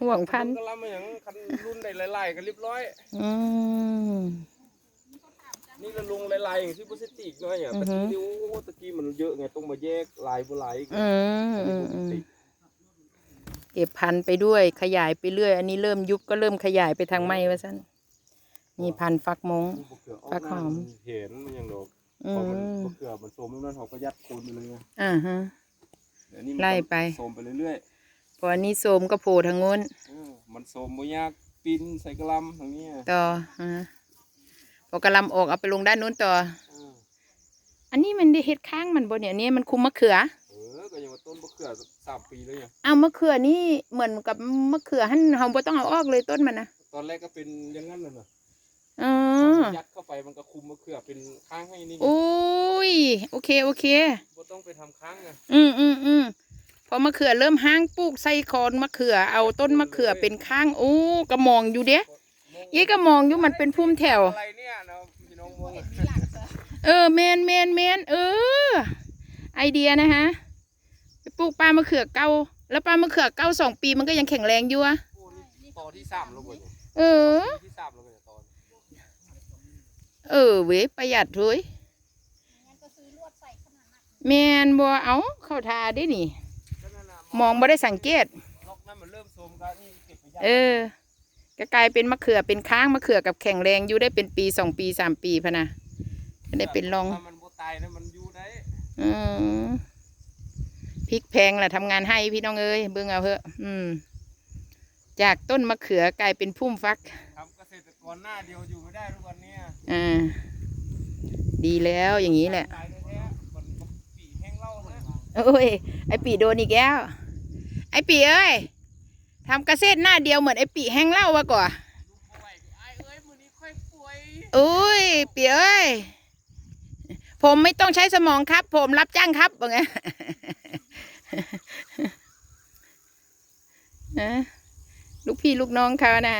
ห่วงพันก็รับมาอย่างคันรุ่นได้หลายๆกันเรียบร้อย อืมนี่เราลงหลายๆอย่างที่พลาสติกเนาะอย่างอือตะฮึกี้นิ้วตะกี้มันเยอะไงต้องมาแยกลายบ่ลายอีกอืมอันอืนี้มพลาอืสมติกเก็บพันธุ์ไปด้วยขยายไปเรื่อยอันนี้เริ่มยุบก็เริ่มขยายไปทางไม้ว่าสั้นนี่พันธุ์ฟักมงนี่บ่เขือออกฟักหอมเห็นมันยังดอกอืพอมันมบ่เขือมันโซมแล้วนั่นเขาก็ยัดโคนไปเลยไงอ่าฮะแต่อันนี้มันไล่ไปโซมไปเรื่อยพ ออันนี้โสมก็โผล่ทางโน้นๆเออมันโซมบ่ยากปีนใส่กระหลำทางเนี้ยต่ออ่าพอกระลำออกเอาไปลงด้านนู้นต่อ เอออันนี้มันได้เฮ็ดข้างมันบนเนี่ยอันนี้มันคุมมะเขือ เออก็ยังว่าต้นบ่เขือสามปีแล้วไงเอามะเขือนี่เหมือนกับมะเขือหั่นเฮาบ่ต้องเอาออกเลยต้นมันนะตอนแรกก็เป็นอย่างนั้นน่ะนะอ๋อพอมันยัดเข้าไปมันก็คุมมะเขือเป็นข้างให้นี่ไงโอ้ยโอเคโอเค บ่ต้องไปทำค้างไงอืมอืมอืมพ อมะเขือเริ่มห้างปลูกใส่คอนมะเขือเอาต้นมะเขือเป็นข้างโอ้กระมองอยู่เด้ยี่กระมองอยู่มันเป็นพุ่มแถว อะไรเนี่ยเนาะพี่น้องมองเออแมนแมนแมนเออ ไอเดียนะฮะไปปลูกปลามะเขือเก้าแล้วปลามะเขือเก้าสองปีมันก็ยังแข็งแรงอยู่อะโอ้นี่ต่อที่สามล้วบ่เออที่สามล้วบ่เนี่ยตอนเออเว้ยประหยัดเลยแมนบัวเอาเข้าทาได้นี่ก็นั่นน่ะ มองบ่ได้สังเกตล็อกนั้นมันเริ่มโทรมกันนี่เก็บไปยากเออก็กลายเป็นมะเขือเป็นค้างมะเขือกับแข็งแรงอยู่ได้เป็นปีสองปีสามปีพะนะไม่ได้เป็นรองถ้ามันบ่ตายนะมันอยู่ได้อืมพริกแพงแหละทำงานให้พี่น้องเอ้ยเบิ่งเอาเถอะอืม จากต้นมะเขือกลายเป็นพุ่มฟักทำเกษตรกรหน้าเดียวอยู่ไม่ได้ทุกวันเนี้ยอ่าดีแล้วอย่างนี้แหละ ตายแท้ๆมันก็ปีแห้งเหล่านะ โอ้ย ไอปีโดนอีกแล้ว ไอปีเอ้ยทำเกษตรหน้าเดียวเหมือนไอปีแห้งเหล่าวะก่อลูกบ่ไหวก็อ้ายเอ้ยมื้อนี้ค่อยป่วยอุ้ยปีเอ้ย ผมไม่ต้องใช้สมองครับ ผมรับจ้างครับว่าไงนะลูกพี่ลูกน้องเขานะ